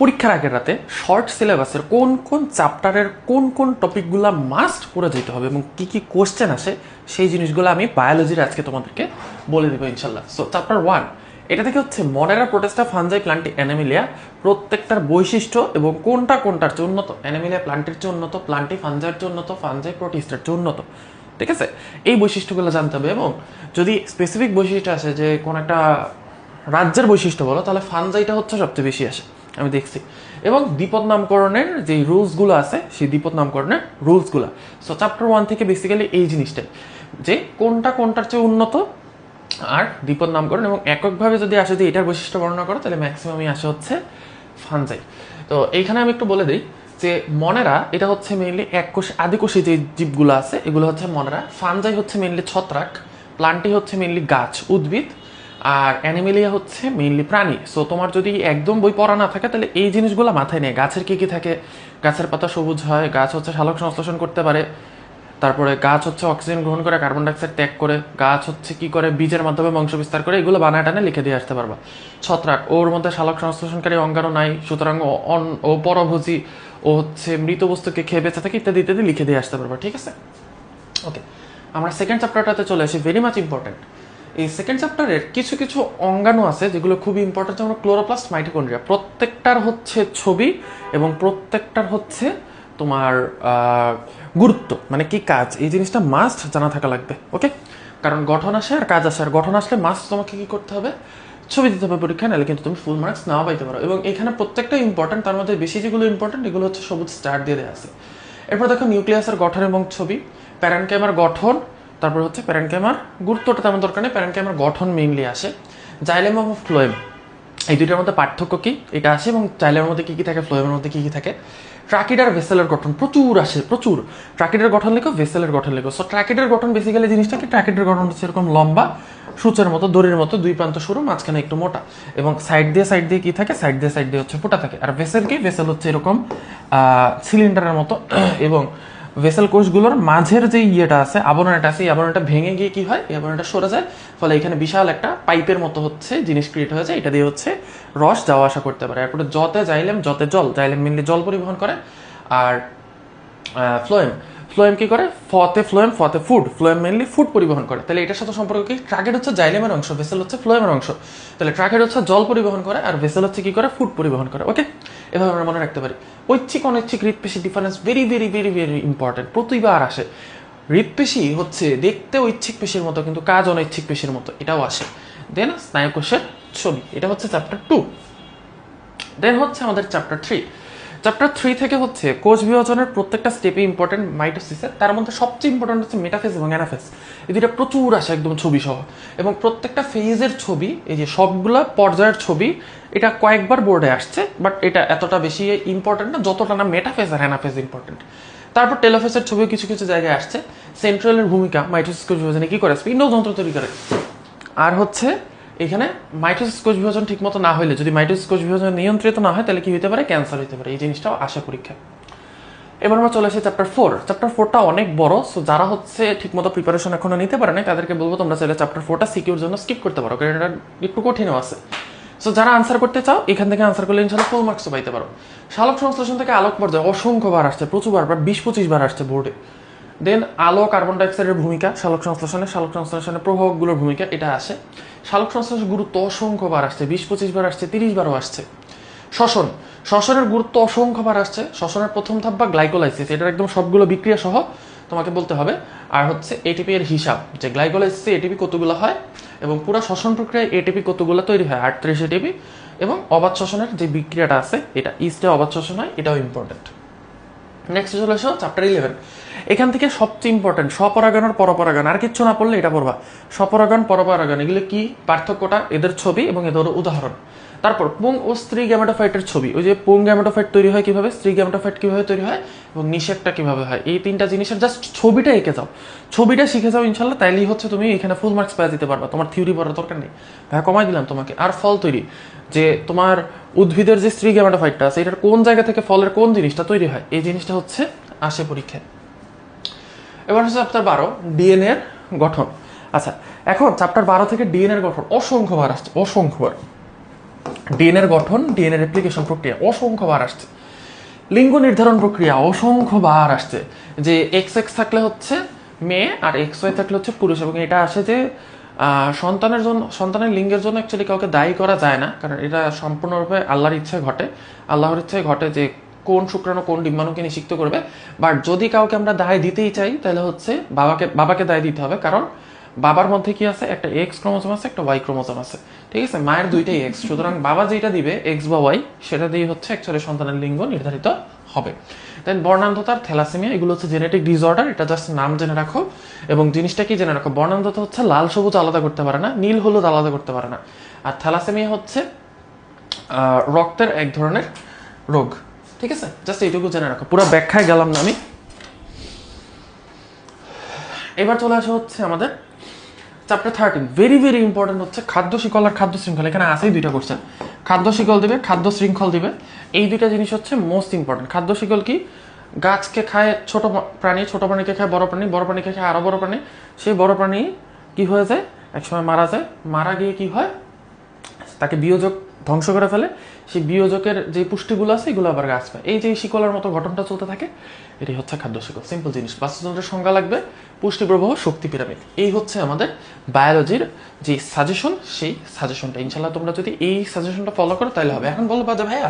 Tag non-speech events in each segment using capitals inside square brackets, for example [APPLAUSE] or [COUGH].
পরীক্ষার আগের রাতে শর্ট সিলেবাসের কোন কোন চ্যাপ্টারের কোন কোন টপিকগুলো মাস্ট পড়ে যেতে হবে এবং কি কি কোশ্চেন আসে, সেই জিনিসগুলো আমি বায়োলজির আজকে তোমাদেরকে বলে দেবো ইনশাল্লাহ। সো চ্যাপ্টার ওয়ান এটা থেকে হচ্ছে মডেরা প্রোটেস্টা ফানজাই প্লান্টি অ্যানামিলিয়া প্রত্যেকটার বৈশিষ্ট্য এবং কোনটা কোনটার চেয়ে উন্নত? অ্যানামিলিয়া প্লান্টের চেয়ে উন্নত প্লান্টি ফানজার চেয়ে উন্নত ফানজাই প্রোটিস্টের চেয়ে উন্নত। ঠিক আছে? এই বৈশিষ্ট্যগুলো জানতে হবে এবং যদি স্পেসিফিক বৈশিষ্ট্য আসে যে কোন একটা রাজ্যের বৈশিষ্ট্য বলো, তাহলে ফানজাইটা হচ্ছে সবচেয়ে বেশি আসে। আমি দেখছি। এবং দ্বিপদ নামকরণের যে রুলসগুলো আছে, সেই দ্বিপদ নামকরণের রুলসগুলো সো চ্যাপ্টার ওয়ান থেকে বেসিক্যালি এই জিনিসটাই, যে কোনটা কোনটার চেয়ে উন্নত আর দ্বিপদ নামকরণ এবং এককভাবে যদি আসে যে এটার বৈশিষ্ট্য বর্ণনা করো, তাহলে ম্যাক্সিমামই আসে হচ্ছে ফানজাই তো এইখানে আমি একটু বলে দিই যে মনেরা, এটা হচ্ছে মেইনলি এক কোষে আদিকোষী যে জীবগুলো আছে, এগুলো হচ্ছে মনেরা। ফানজাই হচ্ছে মেইনলি ছত্রাক প্লান্টি হচ্ছে মেইনলি গাছ, উদ্ভিদ। আর অ্যানিমেলিয়া হচ্ছে মেইনলি প্রাণী। সো তোমার যদি একদম বই পড়া না থাকে, তাহলে এই জিনিসগুলো মাথায় নেই। গাছের কী কী থাকে? গাছের পাতা সবুজ হয়, গাছ হচ্ছে শালক সংশ্লেষণ করতে পারে। তারপরে গাছ হচ্ছে অক্সিজেন গ্রহণ করে, কার্বন ডাইঅক্সাইড ত্যাগ করে। গাছ হচ্ছে কি করে? বীজের মাধ্যমে বংশ বিস্তার করে। এগুলো বানায় টানে লিখে দিয়ে আসতে পারবা। ছত্রাক, ওর মধ্যে শালক সংশ্লেষণকারী অঙ্গাণু নাই। সুতরাং ও পরভোজী, ও হচ্ছে মৃত বস্তুকে খেয়ে বেঁচে থাকে, ইত্যাদি ইত্যাদি লিখে দিয়ে আসতে পারবা। ঠিক আছে? ওকে আমরা সেকেন্ড চ্যাপ্টারটাতে চলে আসি। ভেরি মাচ ইম্পর্টেন্ট এই সেকেন্ড চ্যাপ্টারের কিছু কিছু অঙ্গাণু আছে যেগুলো খুবই ইম্পর্টেন্ট যেমন ক্লোরোপ্লাস্ট মাইটোকন্ড্রিয়া প্রত্যেকটার হচ্ছে ছবি এবং প্রত্যেকটার হচ্ছে তোমার গুরুত্ব। মানে কি কাজ? এই জিনিসটা মাস্ট জানা থাকা লাগবে ওকে কারণ গঠন আসে আর কাজ আসে। আর গঠন আসলে মাস্ট তোমাকে কি করতে হবে? ছবি দিতে হবে পরীক্ষা, নাহলে কিন্তু তুমি ফুল মার্কস নাও পাইতে পারো। এবং এখানে প্রত্যেকটা ইম্পর্টেন্ট তার মধ্যে বেশি যেগুলো ইম্পর্টেন্ট এগুলো হচ্ছে সবুজ স্টার দিয়ে দেওয়া আছে। এরপর দেখো নিউক্লিয়াসের গঠন এবং ছবি। প্যারানক্যামার গঠন তারপর হচ্ছে প্যারানক্যামার গুরুত্বটা তেমন দরকার নেই প্যারানক্যামার গঠন মেইনলি আসে। জাইলেম এবং ফ্লোয়েম। এই দুইটার মধ্যে পার্থক্য কী? এটা আসে এবং জাইলেমের মধ্যে কী কী থাকে, ফ্লোয়েমের মধ্যে কী কী থাকে? ট্রাকিডার ভেসেলের গঠন প্রচুর আসে, প্রচুর। ট্রাকিডের গঠন লেখো ভেসেলের গঠন লেখো। সো ট্রাকিডের গঠন বেসিক্যালি জিনিসটা কি ট্রাকিডের গঠন হচ্ছে এরকম লম্বা, সূচের মতো, দড়ির মতো, দুই প্রান্ত সরু, মাঝখানে একটু মোটা। এবং সাইড দিয়ে সাইড দিয়ে কী থাকে? সাইড দিয়ে সাইড দিয়ে হচ্ছে ফোটা থাকে। আর ভেসেল কি? ভেসেল হচ্ছে এরকম সিলিন্ডারের মতো। [CLEARS THROAT] এবং ভেসেল কোষগুলোর মাঝের যে ইয়েটা আছে, আবরণটা আছে, এই আবরণটা ভেঙে গিয়ে কি হয়? এই আবরণটা সরে যায়। ফলে এখানে বিশাল একটা পাইপের মতো হচ্ছে জিনিস ক্রিয়েট হয়ে যায়। এটা দিয়ে হচ্ছে রস যাওয়া আসা করতে পারে। এরপরে জতে জাইলেম জতে জল। জাইলেম মেনলি জল পরিবহন করে। আর ফ্লোয়েম। ফ্লোয়েম কি করে? ফতে ফ্লোয়েম ফতে ফুড। ফ্লোয়েম মেনলি ফুড পরিবহন করে। তাহলে এটার সাথে সম্পর্ক কি? ট্রাকেট হচ্ছে জাইলেমের অংশ ভেসেল হচ্ছে ফ্লোয়েমের অংশ। তাহলে ট্রাকেট হচ্ছে জল পরিবহন করে আর ভেসেল হচ্ছে কি করে? ফুড পরিবহন করে ওকে এভাবে আমরা মনে রাখতে পারি। ঐচ্ছিক, অনৈচ্ছিক হৃদপেশি difference very very very very important প্রতিবার আসে। হৃদপেশি হচ্ছে দেখতে ঐচ্ছিক পেশির মতো, কিন্তু কাজ অনৈচ্ছিক পেশির মতো। এটাও আসে। দেন স্নায়ুকোষের ছবি। এটা হচ্ছে চ্যাপ্টার টু দেন হচ্ছে আমাদের চ্যাপ্টার থ্রি চ্যাপ্টার থ্রি থেকে হচ্ছে কোষ বিভাজনের প্রত্যেকটা স্টেপে ইম্পর্টেন্ট মাইটোসিসের তার মধ্যে সবচেয়ে ইম্পর্টেন্ট হচ্ছে মেটাফেজ এবং অ্যানাফেজ এই দুইটা প্রচুর আসে একদম ছবি সহ। এবং প্রত্যেকটা ফেজের ছবি, এই যে সবগুলা পর্যায়ের ছবি, এটা কয়েকবার বোর্ডে আসছে বাট এটা এতটা বেশি ইম্পর্টেন্ট না, যতটা না মেটাফেজ আর অ্যানাফেজ ইম্পর্টেন্ট তারপর টেলোফেসের ছবিও কিছু কিছু জায়গায় আসছে। সেন্ট্রালের ভূমিকা মাইটোসিস কোষ বিভাজনে কি করে? স্পিন্ড যন্ত্র তৈরি করে। আর হচ্ছে এখানে মাইটোসিস কোষ বিভাজন ঠিকমতো না হলে যদি মাইটোসিস কোষ বিভাজন নিয়ন্ত্রিত না হয়, তাহলে কি হতে পারে? ক্যান্সার হতে পারে। এই জিনিসটাও আশা পরীক্ষায়। এবার আমরা চলে আসি চ্যাপ্টার ফোর চ্যাপ্টার ফোরটা অনেক বড় সো যারা হচ্ছে ঠিকমতো প্রিপারেশন এখনও নিতে পারে না তাদেরকে বলব তোমরা চাইলে চ্যাপ্টার ফোরটা সিকিউর জন্য স্কিপ করতে পারো, কারণ এটা একটু কঠিনও আছে। সো যারা আনসার করতে চাও, এখান থেকে আনসার করলে ইনশাল্লাহ ফুল মার্কসও পাইতে পারো। শালক সংশ্লেষণ থেকে আলোক পর্যায়ে অসংখ্য বার আসছে, প্রচুর বার, প্রায় বিশ পঁচিশ বার আসছে বোর্ডে দেন আলো কার্বন ডাইঅক্সাইডের ভূমিকা, শালক সংশ্লেষণে শালক সংশ্লেষণে প্রভাবগুলোর ভূমিকা, এটা আসে শালক সংশ্লেষণের গুরুত্ব অসংখ্য বার আসছে, বিশ, পঁচিশ বার আসছে, তিরিশ বারও আসছে। শ্বসন, শ্বসনের গুরুত্ব অসংখ্য বার আসছে। শ্বসনের প্রথম ধাপ বা গ্লাইকোলাইসিস এটার একদম সবগুলো বিক্রিয়া সহ তোমাকে বলতে হবে। আর হচ্ছে এটিপি এর হিসাব, যে গ্লাইকোলাইসিসে এটিপি কতগুলো হয় এবং পুরো শ্বসন প্রক্রিয়ায় এটিপি কতগুলো তৈরি হয়, আটত্রিশ এটিপি এবং অবাধ শ্বসনের যে বিক্রিয়াটা আছে, এটা ইস্টে অবাধ শ্বসন হয়, এটাও ইম্পর্টেন্ট নেক্সট চলে আসো চ্যাপ্টার ইলেভেন এখান থেকে সবচেয়ে ইম্পর্টেন্ট স্বপরাগণ আর পরপরাগণ আর কিচ্ছু না পড়লে এটা পড়বা। স্বপরাগণ পরপরাগণ এগুলো কি পার্থক্যটা? এদের ছবি এবং এদের উদাহরণ। তারপর, পুং ও স্ত্রী গ্যামেটোফাইটের ছবি। ওই যে পুং গ্যামেটোফাইট তৈরি হয় কীভাবে? স্ত্রী গ্যামেটোফাইট কীভাবে তৈরি হয় এবং নিষেকটা কীভাবে হয়? এই তিনটা জিনিসের জাস্ট ছবিটা এঁকে যাও। ছবিটা শিখে যাও ইনশাল্লাহ তাইলেই হচ্ছে তুমি এখানে ফুল মার্কস পেয়ে দিতে পারবা। তোমার থিওরি পড়ার দরকার নেই। ভাই, কমাই দিলাম তোমাকে। আর ফল তৈরি। যে তোমার উদ্ভিদের যে স্ত্রী গ্যামেটোফাইটটা আছে, এটার কোন জায়গা থেকে ফলের কোন জিনিসটা তৈরি হয়? এই জিনিসটা হচ্ছে আসে পরীক্ষায়। এবার হচ্ছে চ্যাপ্টার বারো ডিএনএ এর গঠন। আচ্ছা এখন চ্যাপ্টার বারো থেকে ডিএনএ এর গঠন অসংখ্যবার আসছে, অসংখ্যবার। ডিএনএর গঠন ডিএনএর অ্যাপ্লিকেশন প্রক্রিয়া অসংখ্যবার আসছে। লিঙ্গ নির্ধারণ প্রক্রিয়া অসংখ্যবার আসছে। যে এক্স এক্স থাকলে হচ্ছে মেয়ে আর এক্স ওয়াই থাকলে হচ্ছে পুরুষ এবং এটা আসে যে সন্তানের জন্য, সন্তানের লিঙ্গের জন্য অ্যাকচুয়ালি কাউকে দায়ী করা যায় না। কারণ এটা সম্পূর্ণরূপে আল্লাহর ইচ্ছায় ঘটে। আল্লাহর ইচ্ছায় ঘটে যে কোন শুক্রাণু কোন ডিম্বাণুকে নিষিক্ত করবে। বাট যদি কাউকে আমরা দায় দিতেই চাই, তাহলে হচ্ছে বাবাকে বাবাকে দায় দিতে হবে। কারণ বাবার মধ্যে কি আছে? একটা এক্স ক্রোমোজোম আছে, একটা ওয়াই ক্রোমোজোম আছে। ঠিক আছে? মায়ের দুইটাই এক্স সুতরাং বাবা যেটা দিবে এক্স বা ওয়াই সেটা দিয়ে হচ্ছে অ্যাকচুয়ালি সন্তানের লিঙ্গ নির্ধারিত হবে। দেন বর্ণান্ধতার থ্যালাসেমিয়া, এগুলো হচ্ছে জেনেটিক ডিসঅর্ডার এটা জাস্ট নাম জেনে রাখো। এবং জিনিসটা কি জেনে রাখো? বর্ণান্ধতা হচ্ছে লাল সবুজ আলাদা করতে পারে না, নীল হলুদ আলাদা করতে পারে না। আর থ্যালাসেমিয়া হচ্ছে রক্তের এক ধরনের রোগ। ঠিক আছে? জাস্ট এইটুকু জেনে রাখো। পুরো ব্যাখ্যায় গেলাম না আমি। এবার চলে আসা হচ্ছে আমাদের chapter thirteen very very important হচ্ছে খাদ্য শিকল আর খাদ্য শৃঙ্খল। এখানে আসেই দুইটা কোশ্চেন খাদ্য শিকল দিবে, খাদ্য শৃঙ্খল দিবে। এই দুইটা জিনিস হচ্ছে মোস্ট ইম্পর্টেন্ট খাদ্য শিকল কি? গাছকে খায় ছোট প্রাণী, ছোট প্রাণীকে খায় বড় প্রাণী, বড় প্রাণীকে খায় আরও বড় প্রাণী। সেই বড় প্রাণী কি হয়ে যায়? একসময় মারা যায়। মারা গিয়ে কি হয়? তাকে বিয়োজক ধ্বংস করে ফেলে, সেই বিয়োজকের যে পুষ্টিগুলো আছে, এগুলো আবার গাছ পায়। এই যে শিকলের মতো ঘটনাটা চলতে থাকে এটি হচ্ছে খাদ্য শিকল। সিম্পল জিনিস। বাস্তুতন্ত্রের সংজ্ঞা লাগবে পুষ্টি প্রবাহ শক্তি পিরামিড। এই হচ্ছে আমাদের বায়োলজির যে সাজেশন সেই সাজেশনটা ইনশাল্লাহ তোমরা যদি এই সাজেশনটা ফলো করো, তাহলে হবে। এখন বলব যে ভাইয়া,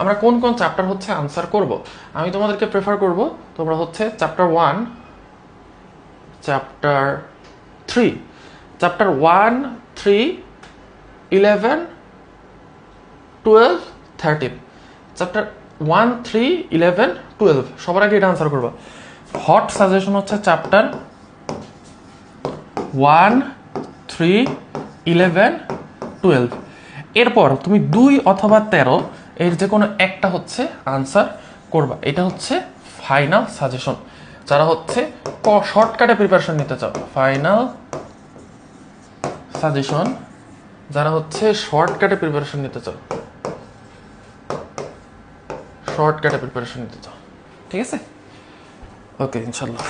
আমরা কোন কোন চ্যাপ্টার হচ্ছে আনসার করব? আমি তোমাদেরকে প্রেফার করব, তোমরা হচ্ছে chapter one chapter three chapter one three eleven twelve thirteen chapter one three eleven twelve সবার আগে এটা আনসার করব। হট সাজেশন হচ্ছে chapter one three eleven twelve এরপর তুমি দুই অথবা তেরো এর যে কোনো একটা হচ্ছে আনসার করবা। এটা হচ্ছে ফাইনাল সাজেশন যারা হচ্ছে ক শর্টকাটে প্রিপারেশন নিতে চাও ফাইনাল সাজেশন যারা হচ্ছে শর্টকাটে প্রিপারেশন নিতে চাও শর্টকাটে প্রিপারেশন নিতে চাও। ঠিক আছে? ওকে ইনশাল্লাহ